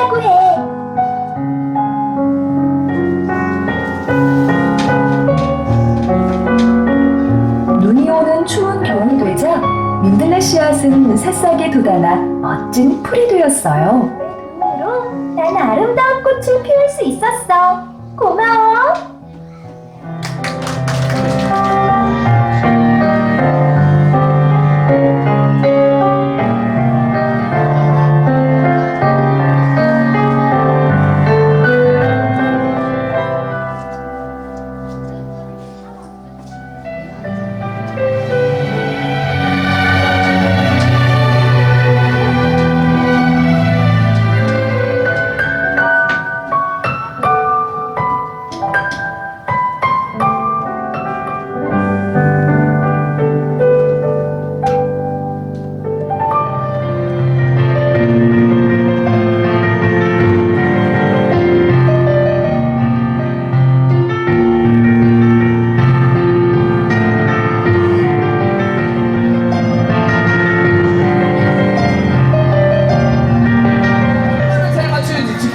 하라고 해. 눈이 오는 추운 겨울이 되자 민들레 씨앗은 새싹이 돋아나 멋진 풀이 되었어요. 도움으로 난 아름다운 꽃을 피울 수 있었어. 고마워.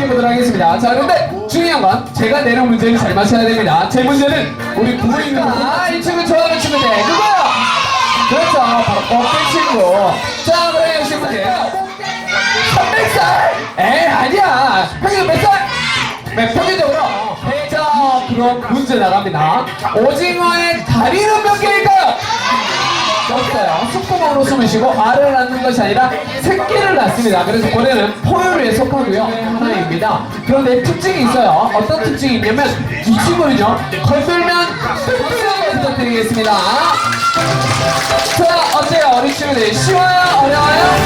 지켜보도록 하겠습니다. 자, 근데 중요한 건 제가 내는 문제를 잘 맞춰야 됩니다. 제 문제는 우리 부모님과 이 친구 좋아하는 친구인데 누구요? 그렇죠. 바로 뽀삐 친구. 자, 그래, 이 친구들. 300살! 에이, 아니야. 평균 몇 살? 네, 평균적으로. 네, 자, 그럼 문제 나갑니다. 오징어의 다리는 몇 개일까요? 없어요. 속구멍으로 숨을 쉬고 알을 낳는 것이 아니라 새끼를 낳습니다. 그래서 고래는 포유류에 속하고요. 하나입니다. 그런데 특징이 있어요. 어떤 특징이 있냐면 이 친구는요. 건들면 뚝뚝하게 부탁드리겠습니다. 자, 어때요? 어린 친구들 쉬워요? 어려워요?